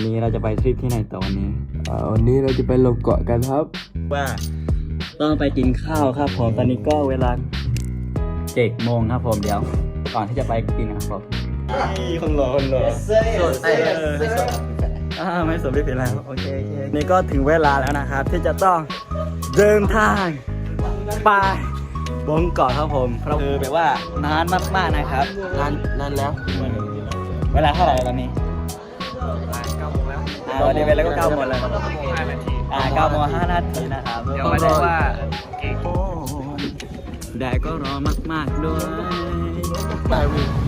วันนี้เราจะไปทริปที่ไหนต่อวันนี้อ่าวันนี้เราจะไปลงเกาะกันครับ ว่าต้องไปกินข้าวครับผมตอนนี้ก็เวลาเจ็ดโมงครับผมเดี๋ยว ก่อนที่จะไปกินนะครับผมคนรอคนรอไม่สนอ่าไม่สมไม่เป็นไรครับโอเคโอเคนี่ก็ถึงเวลาแล้วนะครับ ที่จะต้องเดินทางไปบนเกาะครับผมเพราะคือแบบว่านานมากๆนะครับนานนานแล้ว เวลาเท่าไหร่ตอนนี้ อ่าวันนี้เวลาก็เก้าโมงแล้วอ่าเก้าโมงห้านาทีนะครับเดี๋ยวมาดูว่าโอ้แดดก็ร้อนมากๆด้วย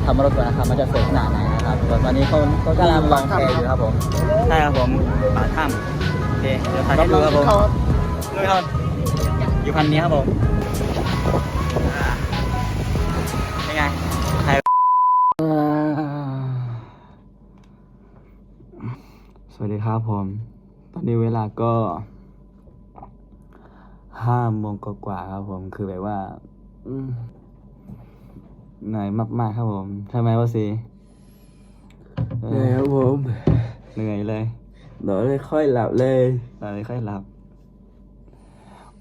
ทำรถก่อนนะครับมันจะสวยขนาดไหนนะครับส่วนตอนนี้เขาเขากำลังวางแผนอยู่ครับผมใช่ครับผมปากถ้ำโอเคเดี๋ยวถ่ายให้ดูครับผมนู่นครับอยู่พันนี้ครับผม ครับผม ตอนนี้เวลาก็ห้าโมงกว่าๆครับผม คือแบบว่าอืมเหนื่อยมาก ๆ ครับผมใช่ไหมวะซีเอนี่อครับผมเหนื่อยเลยนอนไม่ค่อยหลับเลยเราเลยค่อยหลับ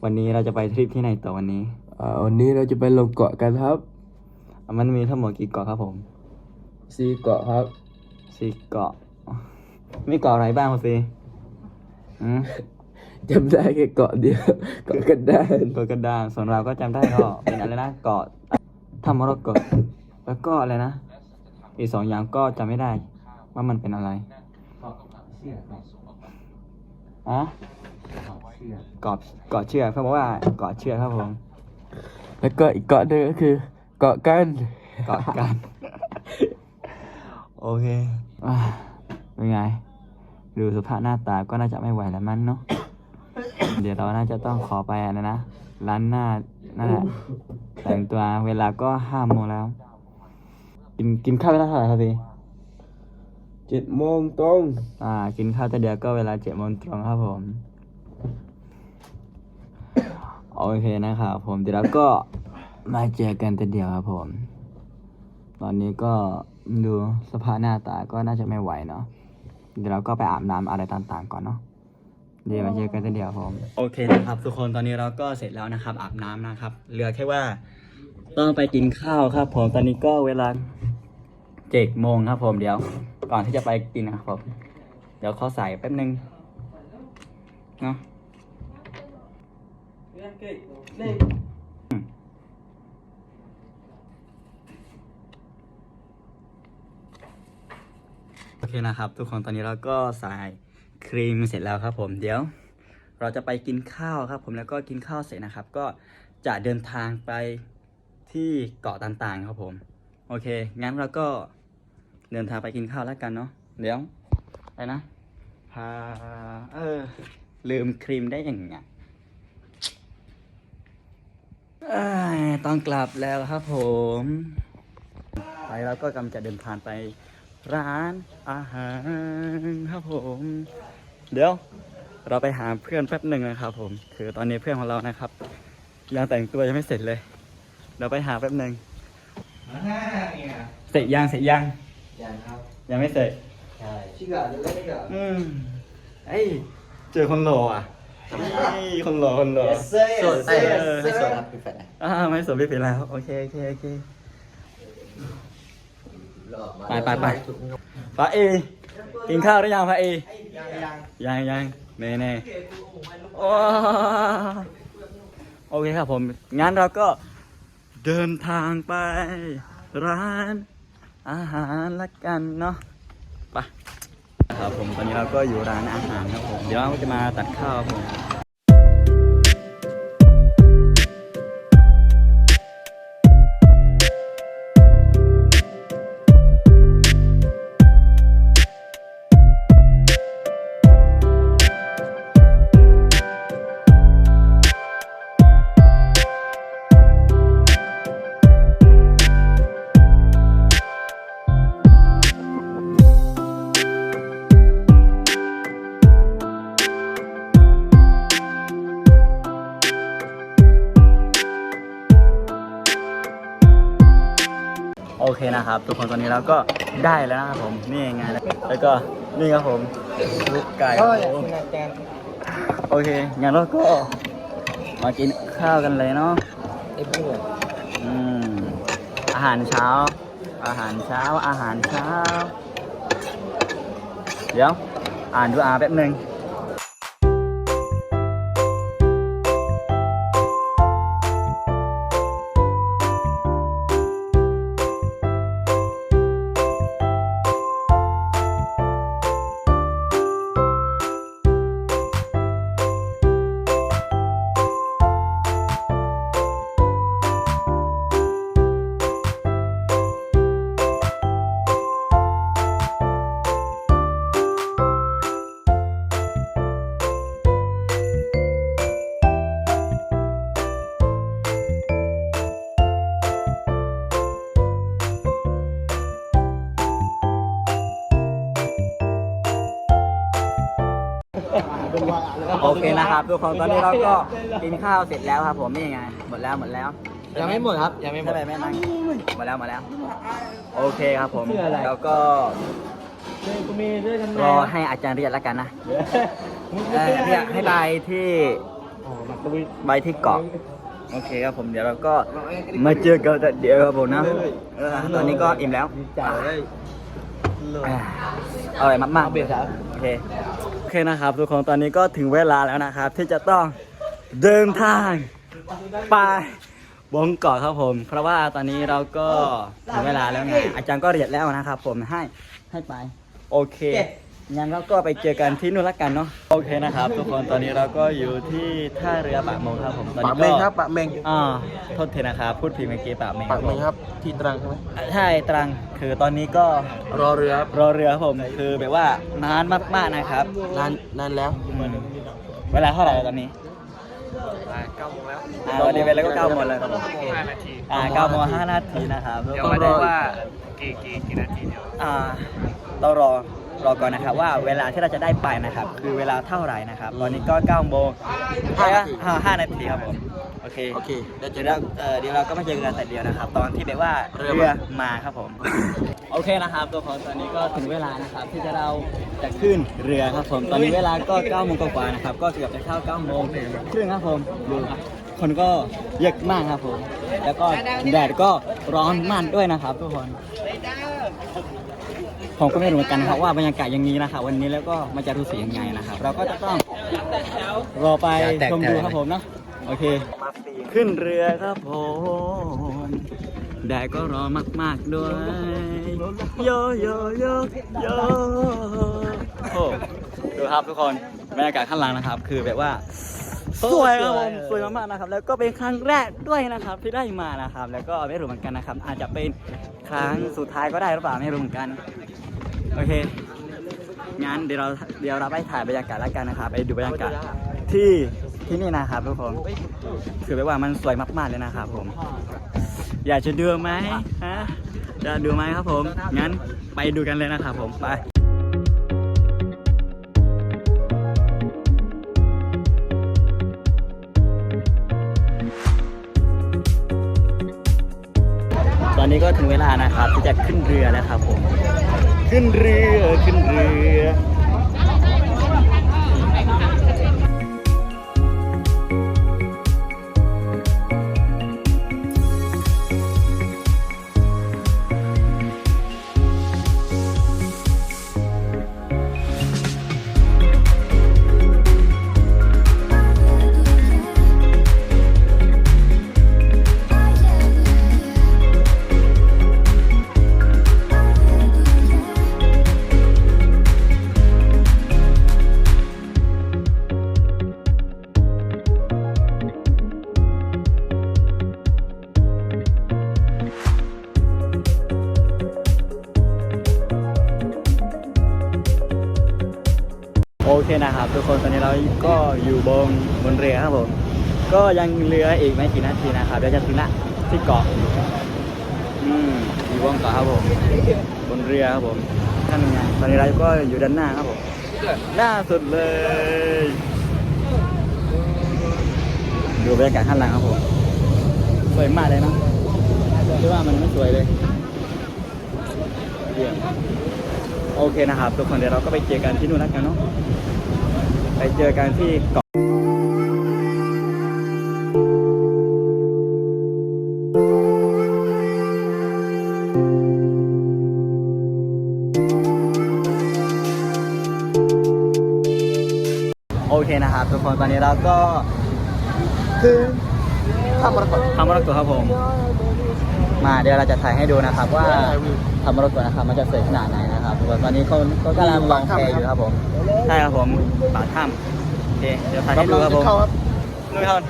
วันนี้เราจะไปทริปที่ไหนต่อวันนี้อ่าวันนี้เราจะไปลงเกาะกันครับอะมันมีทั้งหมดกี่เกาะครับผมซีเกาะครับสี่เกาะ มีเกาะอะไรบ้างวะซีอืมจำได้แค่เกาะเดียวเกาะกันได้เกาะกระดานส่วนเราก็จำได้ก็ เป็นอะไรนะเกาะธรรมรกตแล้วก็อะไรนะ อีกสองอย่างก็จำไม่ได้ ว่ามันเป็นอะไรอ๋อเกาะเกาะเชือกเขาบอกว่าเกาะเชือกครับผมแล้วก็อีกเกาะหนึงก็คือ เกาะกันเกาะกัน โอเคอะเป็นไง ดูสภาพหน้าตาก็น่าจะไม่ไหวแล้วมั้งเนาะ เดี๋ยวเราน่าจะต้องขอไปอะไรนะ ร้านหน้านั่นแหละแต่งตัวเวลาก็ห้าโมงแล้ว กินกินข้าวเวลาเท่าไหร่ครับพี่เจ็ดโมงตรง อ่า กินข้าวแต่เดียวก็เวลาเจ็ดโมงตรงครับผม โอเคนะครับผมเดี๋ยวเราก็มาเจอกันแต่เดียวครับผม ตอนนี้ก็ดูสภาพหน้าตาก็น่าจะไม่ไหวเนาะ เดี๋ยวเราก็ไปอาบน้ำอะไรต่างๆ ก่อนเนาะเดี๋ยวมาเจอกันแต่เดียวผมโอเคนะครับ ทุกคนตอนนี้เราก็เสร็จแล้วนะครับ อาบน้ำนะครับ เหลือแค่ว่าต้องไปกินข้าวครับ ผมตอนนี้ก็เวลาเจ็ดโมงครับ ผมเดี๋ยว ก่อนที่จะไปกินนะครับผมเดี๋ยวขอใส่แป๊บนึงเนาะ โอเคนะครับ ทุกคนตอนนี้เราก็ใส่ครีมเสร็จแล้วครับผมเดี๋ยว เราจะไปกินข้าวครับ ผมแล้วก็กินข้าวเสร็จนะครับ ก็จะเดินทางไปที่เกาะต่างๆครับผม โอเค งั้นเราก็เดินทางไปกินข้าวแล้วกันเนาะเดี๋ยวไปนะพาเออ ลืมครีมได้ยังไงเอ้ยต้องกลับแล้วครับผม ไปแล้วก็กำจะเดินทางไป ร้านอาหารครับผม เดี๋ยวเราไปหาเพื่อนแป๊บหนึ่งนะครับ ผม คือตอนนี้เพื่อนของเรานะครับ ยังแต่งตัวยังไม่เสร็จเลยเดี๋ยวไปหาแป๊บหนึ่งเสร็จยังเสร็จยังยังครับ ยังไม่เสร็จใช่ชิกะจะเล่นกับอืมเอ้ยเจอคนหล่ออะเอ้ยคนหล่อคนหล่อสดไม่ไม่สดครับพี่แฟนอ่าไม่สนไม่เป็นไรครับโอเคโอเคโอเค ไปไปไปฟ้าเอ กินข้าวหรือยังฟ้าเอ ยังยังเน่เน่โอ้โอเคครับผม งั้นเราก็เดินทางไปร้านอาหารละกันเนาะไปครับผมตอนนี้เราก็อยู่ร้านอาหารครับผม เดี๋ยวเราจะมาตัดข้าวครับผม นะครับ ทุกคนตอนนี้เราก็ได้แล้วนะครับผมนี่ไงแล้วก็นี่ครับผมลูกไก่ครับผมโอเคงั้นเราก็มากินข้าวกันเลยเนาะอืมอาหารเช้า อาหารเช้าอาหารเช้า เดี๋ยวอ่านดูอาแป๊บหนึ่ง โอเคนะครับทุกคนตอนนี้เราก็กินข้าวเสร็จแล้วครับผมนี่ไงหมดแล้วหมดแล้วยังไม่หมดครับยังไม่หมใช่ดไหมแม่นั่งหมดแล้วหมดแล้ว โอเคครับผมชื่ออะไรแล้วก็กูมีด้วยกันรอให้อาจารย์เรียกแล้วกันนะเอ่อเรียกให้ใบที่ใบที่เกาะโอเคครับผมเดี๋ยวเราก็มาเจอกันแต่เดี๋ยวครับผมนะเออตอนนี้ก็อิ่มแล้วจ่ายได้อ่าอร่อยมากๆเบียร์ครับโอเคโอ เคนะครับทุกคนตอนนี้ก็ถึงเวลาแล้วนะครับ ที่จะต้องเดินทางไปบงเกาะครับผม เพราะว่าตอนนี้เราก็ถึงเวลาแล้วไงอาจารย์ก็เรียดแล้วนะครับ ผมให้ให้ไป โอเค งั้นเราก็ไปเจอกันที่นู่นละกันเนาะโอเคนะครับ ทุกคนตอนนี้เราก็อยู่ที่ท่าเรือปากมงครับผมตอนปากนี้เมก็งครับปากเมงอ่าโทษทีนะครับพูดผิดเมื่อกี้ปากเมงปากเมงครับที่ตรังใช่ไหมใช่ตรังคือตอนนี้ก็รอเรือครับรอเรือครับผมคือแบบว่านานมากๆนะครับนานนานแล้วอืมเวลาเท่าไหร่ตอนนี้เก้าโมงแล้วอ่าวันนี้เวลาก็เก้าโมงแล้วครับผมอ่าเก้าโมงห้านาทีนะครับ เดี๋ยวต้องมารดูอว่ากี่กี่กี่นาทีเดียว อ่าต้องรอ รอก่อนนะครับว่าเวลาที่เราจะได้ไปนะครับ คือเวลาเท่าไหร่นะครับ ตอนนี้ก็เก้าโมงห้านาทีอ่าห้านาทีครับผมโอเคโอเคได้เจเดี๋อยวกัเรานเอ่อเดี๋ยวเราก็มาเจอกันแต่เดียวนะครับ ตอนที่แบบว่าเรือเรือมามาครับผม โอเคนะครับตัวของตอนนี้ก็ถึงเวลานะครับ ที่จะเราจะขึ้นเรือครับผม ตอนนี้เวลาก็9โมงกว่าๆนะครับ ก็เกือบจะเข้า9โมงครึ่งครับผมดูครับคนก็เยอะมากครับผม แล้วก็แดดก็ร้อนมากด้วยนะครับทุกคน ผมก็ไม่รู้เหมือนกันนะครับว่าบรรยากาศอย่างนี้นะครับวันนี้แล้วก็มันจะรู้สึกยังไงนะครับ เราก็จะต้องรอไปชมดูครับผมเนาะโอเค ขึ้นเรือครับผมแดดก็ร้อนมาก ๆ ด้วยโยโยโยโยโอ้ดูครับทุกคนบรรยากาศข้างหลังนะครับ คือแบบว่าสวยครับผมสวยมากๆนะครับ แล้วก็เป็นครั้งแรกด้วยนะครับที่ได้มานะครับ แล้วก็ไม่รู้เหมือนกันนะครับ อาจจะเป็นครั้งสุดท้ายก็ได้หรือเปล่าไม่รู้เหมือนกัน โอเค งั้นเดี๋ยวเราเดี๋ยวเราไปถ่ายบรรยากาศแล้วกันนะครับ ไปดูบรรยากาศที่ที่นี่นะครับทุกคนคือแบบว่ามันสวยมากๆเลยนะครับผม อยากจะดูไหมฮะจะดูไหมครับผม งั้นไปดูกันเลยนะครับผม ไปตอนนี้ก็ถึงเวลานะครับที่จะขึ้นเรือแล้วครับผม ขึ้นเรือขึ้นเรือ เคนะครับ ทุกคนตอนนี้เราก็อยู่บนบนเรือครับผม ก็ยังเหลืออีกไม่กี่นาทีนะครับเดี๋ยวจะถึงละที่เกาะอืมอยู่บนเกาะครับผมบนเรือครับผมนั่นไงตอนนี้เราก็อยู่ด้านหน้าครับผมหน้าสุดเลย ดูบรรยากาศข้างหลังครับผมสวยมากเลยนะคิดว่ามันไม่สวยเลยยี่ยมโอเคนะครับ ทุกคนเดี๋ยวเราก็ไปเจอกันที่นู่นแล้วกันเนาะ ไปเจอกันที่เกาะโอเคนะครับทุกคนตอนนี้เราก็ถึงทำมรกตทำมรกตครับผม มาเดี๋ยวเราจะถ่ายให้ดูนะครับ ว่าทำมรกตนะครับ มันจะสวยขนาดไหนนะครับทุกคนตอนนี้คนก็กำลังวางแพอยู่ครับผมใช่ครับผมปากถ้ำโอเคเดี๋ยวถ่ายให้ดูครับผมนู่นครับ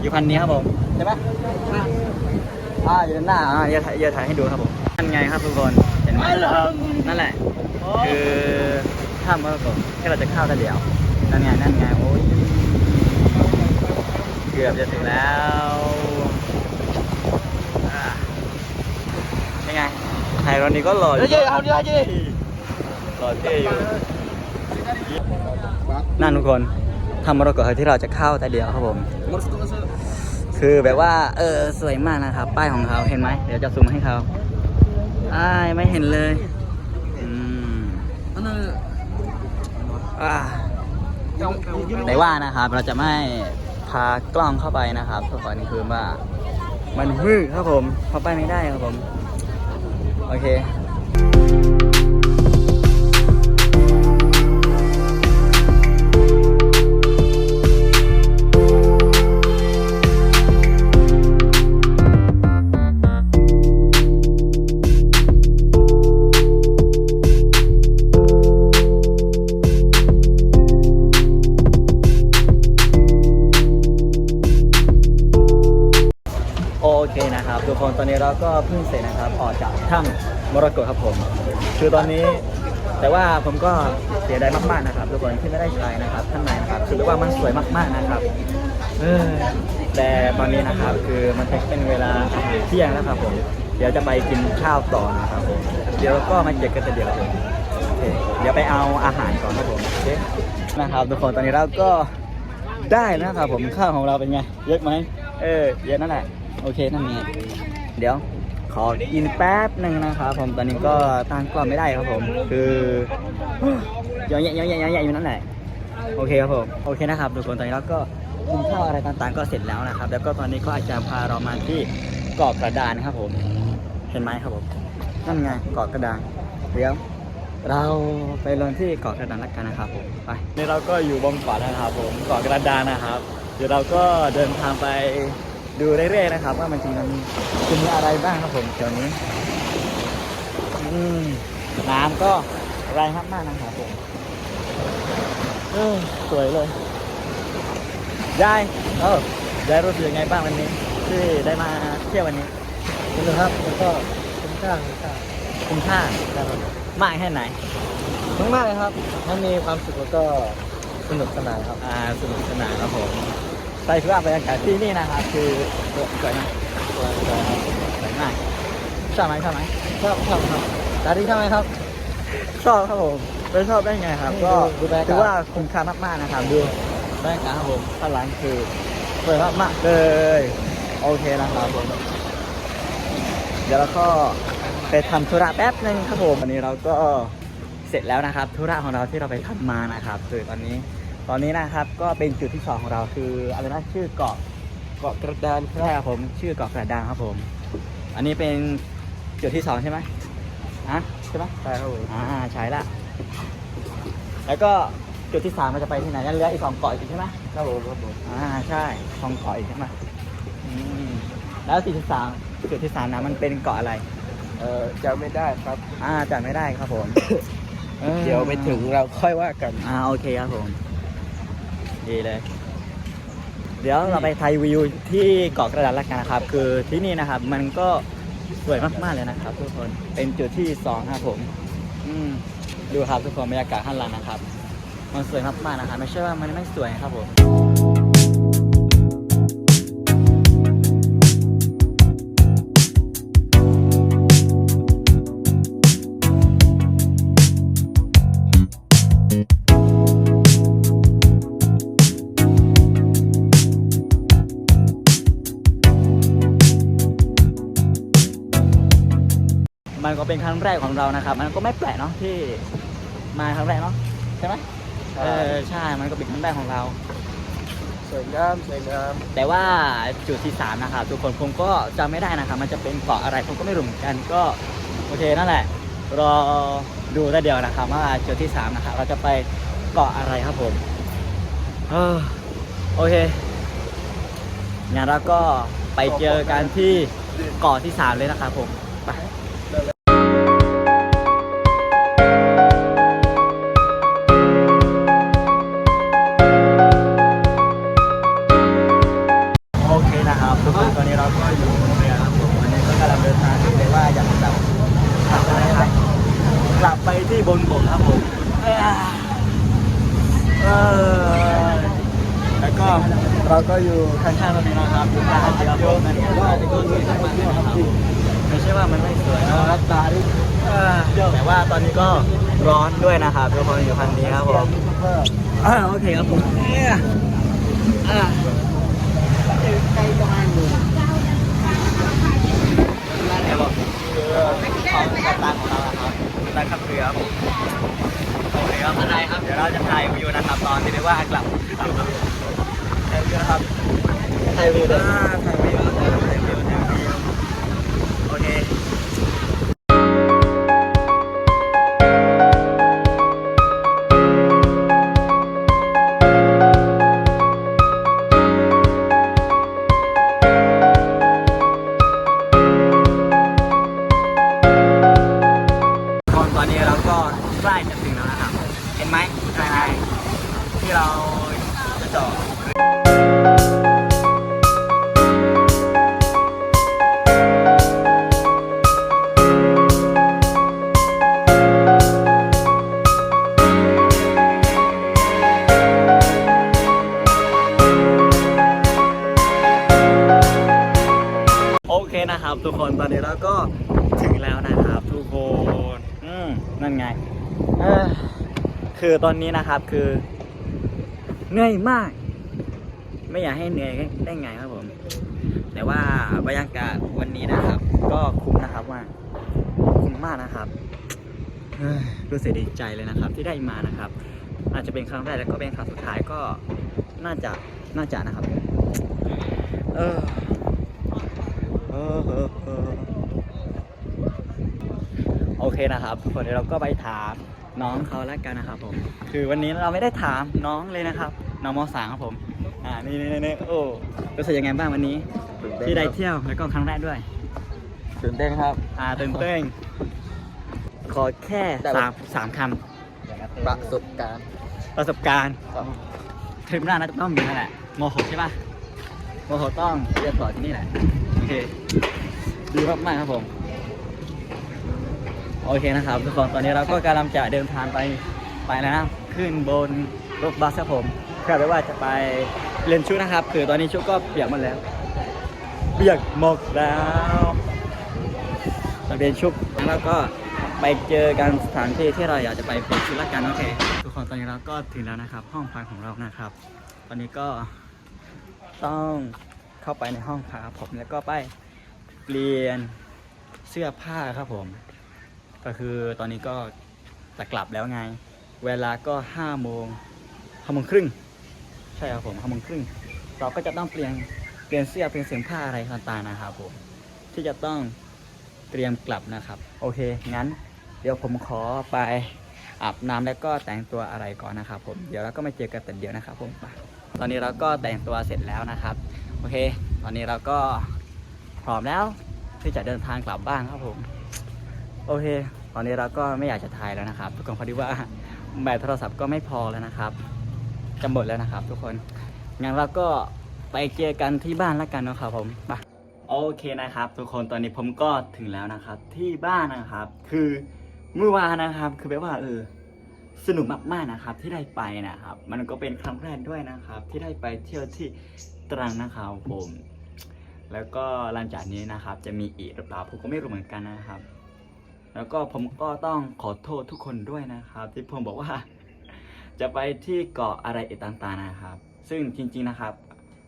อยู่พันนี้ครับผมใช่ไหมอ่าอยู่ด้านหน้าอ่าเดี๋ยวถ่ายเดี๋ยวถ่ายให้ดูครับผมนั่นไงครับทุกคนเห็นไหมนั่นแหละคือถ้ำมรกตที่เราจะเข้าแต่เดียวนั่นไงนั่นไงโอ้ยเกือบจะถึงแล้ว อ่า ยังไงไทยตอนนี้ก็หล่ออยู่เย้เอาดิเอาดิหล่อเท่อยู่นั่นทุกคนทำมรกตที่เราจะเข้าแต่เดียวครับผม คือแบบว่า เออสวยมากนะครับ ป้ายของเขาเห็นไหมเดี๋ยวจะซูมให้เขาอ้ายไม่เห็นเลยอืมอ่าแต่ว่านะครับเราจะไม่พากล้องเข้าไปนะครับทุกคนคือว่า มันมืดครับผมเข้าไปไม่ได้ครับผม โอเค คนตอนนี้เราก็เพิ่งเสร็จนะครับออกจากถ้ำมรกตครับผม คือตอนนี้แต่ว่าผมก็เสียดายมากๆนะครับทุกคนที่ไม่ได้ใช้นะครับข้างในนะครับคือว่ามันสวยมากๆนะครับเออแต่ตอนนี้นะครับคือมันเป็นเวลาเที่ยงแล้วครับผมเดี๋ยวจะไปกินข้าวต่อนะครับผมเดี๋ยวก็มาเจอกันแต่เดี๋ยวครับผมเดี๋ยวไปเอาอาหารก่อนครับผมโอเคนะครับทุกคนตอนนี้เราก็ได้นะครับผมข้าวของเราเป็นไง เยอะไหมเออเยอะนั่นแหละโอเคนั่นไง เดี๋ยวขอกินแป๊บหนึ่งนะครับผมตอนนี้ก็ตั้งกล้องไม่ได้ครับผม คือเยอะแยะเยอะแยะเยอะแยะอยู่นั่นแหละโอเคครับผมโอเคนะครับทุกคนตอนนี้เราก็กินข้าวอะไรต่างๆก็เสร็จแล้วนะครับ แล้วก็ตอนนี้ก็อาจารย์พาเรามาที่เกาะกระดานครับผม เห็นไหมครับผมนั่นไงเกาะกระดานเดี๋ยวเราไปลงที่เกาะกระดานแล้วกันนะครับผมไปนี่เราก็อยู่บนเกาะแล้วนะครับผมเกาะกระดานนะครับ เดี๋ยวเราก็เดินทางไป ดูเรื่อยๆนะครับ ว่ามันจริงมันจะมีอะไรบ้างครับผมแถวนี้อืมน้ำก็แรงมากๆนะครับผมเออสวยเลยยายเออยายรู้สึกยังไงบ้างวันนี้ที่ได้มาเที่ยววันนี้นะครับแล้วก็คุ้มค่าคุ้มค่าคุ้มค่าครับมากแค่ไหนมากๆเลยครับมันมีความสุขแล้วก็สนุกสนานครับอ่าสนุกสนานครับผม ใส่เสื้อบรรยากาศที่นี่นะครับคือสวยมากสวยสวยครับสวยมากชอบไหมชอบไหมชอบชอบครับตาดีชอบไหมครับ ชอบครับผมไม่ชอบได้ไงครับนี่ก็ดูบรรยากาศถือว่าคุ้มค่ามากๆนะครับดูบรรยากาศครับผมข้างหลังคือสวยมากๆเลยโอเคนะครับผมเดี๋ยวเราก็ไปทำธุระแป๊บนึงครับผมวันนี้เราก็เสร็จแล้วนะครับธุระของเราที่เราไปทำมานะครับคือตอนนี้ ตอนนี้นะครับก็เป็นจุดที่สองของเราคืออะไรนะชื่อเกาะเกาะกระดานใช่ครับผมชื่อเกาะกระดานครับผม อันนี้เป็นจุดที่สองใช่ไหมอะใช่ไหมใช่ครับผมอ่าใช่ละแล้วก็จุดที่สามมันจะไปที่ไหนยังเหลืออีกสองเกาะอีกใช่ไหมครับผมครับผมอ่าใช่สองเกาะอีกใช่ไหมอืมแล้วจุดที่สามจุดที่สามนะมันเป็นเกาะอะไร เอ่อจำไม่ได้ครับ อ่าจำไม่ได้ครับผมออเดี๋ยวไปถึงเราค่อยว่ากัน อ่าโอเคครับผม ดีเลย เดี๋ยวเราไปไทยวิวที่เกาะกระดานละกันนะครับ คือที่นี่นะครับ มันก็สวยมากๆเลยนะครับ ทุกคนเป็นจุดที่สองครับผม อืมดูครับทุกคนบรรยากาศข้างหลังนะครับ มันสวยมากๆนะครับไม่ใช่ว่ามันไม่สวยครับผม เป็นเป็นครั้งแรกของเรานะครับ มันก็ไม่แปลกเนาะที่มาครั้งแรกเนาะใช่ไหมเออใช่ มันก็เป็นครั้งแรกของเรา สวยงามสวยงามแต่ว่าจุดที่สามนะครับทุกคนผมก็จำไม่ได้นะครับ มันจะเป็นเกาะอะไรผมก็ไม่รู้เหมือนกันก็โอเคนั่นแหละ รอดูได้เดียวนะครับว่าจุดที่สามนะครับเราจะไปเกาะอะไรครับผมเออโอเคงั้นเราก็ไปเจอกันที่เกาะที่สามเลยนะครับผม เดินทางที่เลยว่าอยากจะกลับกลับอะไรครับกลับไปที่บนบกครับผมเออแล้วก็เราก็อยู่ข้างๆตรงนี้นะครับอยู่กลางเรือผมนั่นเองว่าก็สวยมากๆครับไม่ใช่ว่ามันไม่สวยนะครับตาดิแต่ว่าตอนนี้ก็ร้อนด้วยนะครับทุกคนอยู่คันนี้ครับผมโอเคครับผมเนี่ยอ่าใกล้บ้านอยู่นั่นแหละบอก ของกัปตันของเราอะครับกัปตันขับเรือครับผมโอเคครับอะไรครับ เดี๋ยวเราจะถ่ายวิวนะครับ ตอนที่เรียกว่ากลับถ่ายวิวนะครับถ่ายวิวด้วย ทุกคนตอนนี้เราก็ถึงแล้วนะครับทุกคนอืมนั่นไงอคือตอนนี้นะครับคือเหนื่อยมาก ไม่อยากให้เหนื่อยได้ไงครับผม แต่ว่าบรรยากาศวันนี้นะครับ ก็คุ้มนะครับว่าคุ้มมากนะครับรู้สึกดีใจเลยนะครับ ที่ได้มานะครับ อาจจะเป็นครั้งแรกแล้วก็เป็นครั้งสุดท้ายก็น่าจะน่าจะนะครับ เออ เออเออเออ โอเคนะครับทุกคนเดี๋ยวเราก็ไปถามน้องเขาแล้วกันนะครับผม คือวันนี้เราไม่ได้ถามน้องเลยนะครับ น้องมสามครับผม อ่า นี่นี่นี่โอ้รู้สึกยังไงบ้างวันนี้ ที่ได้เที่ยวแล้วก็ครั้งแรกด้วย ตื่นเต้นครับ อ่า ตื่นเต้น ขอแค่สามสามคประสบการณ์ำประสบการณ์ทริปหน้าน่าจะต้องมีนั่นแหละมหกใช่ป่ะมหกต้องเรียนต่อที่นี่แหละโอ เค ดีมากๆครับผม โอเคนะครับทุกคนตอนนี้เราก็กำลังจะเดินทางไปไปแล้วนะขึ้นบนรถบัสครับผมคาดว่าจะไปเรียนชุดนะครับ คือตอนนี้ชุดก็เปียกหมดแล้ว เปียกหมดแล้วไปเรียนชุดแล้วก็ไปเจอกันสถานที่ที่เราอยากจะไปเปลี่ยนชุดละกันโอเคทุกคนตอนนี้เราก็ถึงแล้วนะครับ ห้องพักของเรานะครับ ตอนนี้ก็ต้อง เข้าไปในห้องพักครับผมแล้วก็ไปเปลี่ยนเสื้อผ้าครับผม ก็คือตอนนี้ก็จะกลับแล้วไง เวลาก็ห้าโมงห้าโมงครึ่งใช่ครับผมห้าโมงครึ่งเราก็จะต้องเปลี่ยนเปลี่ยนเสื้อเปลี่ยนเสื้อผ้าอะไรต่างๆนะครับผมที่จะต้องเตรียมกลับนะครับ โอเคงั้น เดี๋ยวผมขอไปอาบน้ำแล้วก็แต่งตัวอะไรก่อนนะครับผมเดี๋ยวเราก็มาเจอกันแต่เดียวนะครับผมตอนนี้เราก็แต่งตัวเสร็จแล้วนะครับ โอเค ตอนนี้เราก็พร้อมแล้วที่จะเดินทางกลับบ้านครับผม โอเค ตอนนี้เราก็ไม่อยากจะถ่ายแล้วนะครับ ทุกคนพอดีว่าแบตโทรศัพท์ก็ไม่พอแล้วนะครับจะหมดแล้วนะครับ ทุกคนงั้นเราก็ไปเจอกันที่บ้านแล้วกันนะครับผมไปโอเคนะครับ ทุกคนตอนนี้ผมก็ถึงแล้วนะครับ ที่บ้านนะครับ คือเมื่อวานนะครับ คือแบบว่าเออ สนุกมากๆนะครับที่ได้ไปนะครับ มันก็เป็นครั้งแรกด้วยนะครับ ที่ได้ไปเที่ยวที่ตรังนะครับผม แล้วก็หลังจากนี้นะครับ จะมีอีกหรือเปล่าผมก็ไม่รู้เหมือนกันนะครับ แล้วก็ผมก็ต้องขอโทษทุกคนด้วยนะครับ ที่ผมบอกว่า จะไปที่เกาะอะไรอีกต่างๆนะครับ ซึ่งจริงๆนะครับ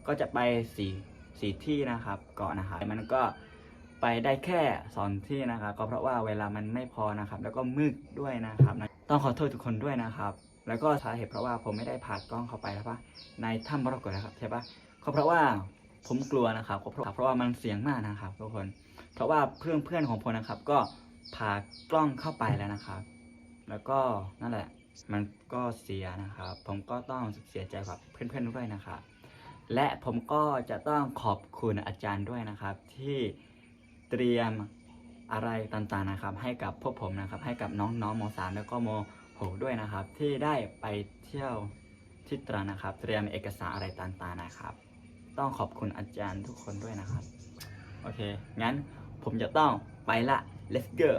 ก็จะไปสี่สี่ที่นะครับ เกาะนะครับมันก็ ไปได้แค่สองที่นะครับ ก็เพราะว่าเวลามันไม่พอนะครับ แล้วก็มืดด้วยนะครับ ต้องขอโทษทุกคนด้วยนะครับ แล้วก็สาเหตุเพราะว่าผมไม่ได้ผ่ากล้องเข้าไปแล้วปะในถ้ำมรกตนะครับใช่ปะก็เพราะว่าผมกลัวนะครับก็เพราะเพราะว่ามันเสียงมากนะครับทุกคน เพราะว่าเพื่อนเพื่อนของผมนะครับ ก็พากล้องเข้าไปแล้วนะครับ แล้วก็นั่นแหละ มันก็เสียนะครับ ผมก็ต้องเสียใจกับเพื่อนๆด้วยนะครับ และผมก็จะต้องขอบคุณอาจารย์ด้วยนะครับที่ เตรียมอะไรต่างๆนะครับ ให้กับพวกผมนะครับ ให้กับน้องๆมสามแล้วก็มหกด้วยนะครับ ที่ได้ไปเที่ยวที่ตรังนะครับ เตรียมเอกสารอะไรต่างๆนะครับ ต้องขอบคุณอาจารย์ทุกคนด้วยนะครับ โอเค งั้นผมจะต้องไปละ let's go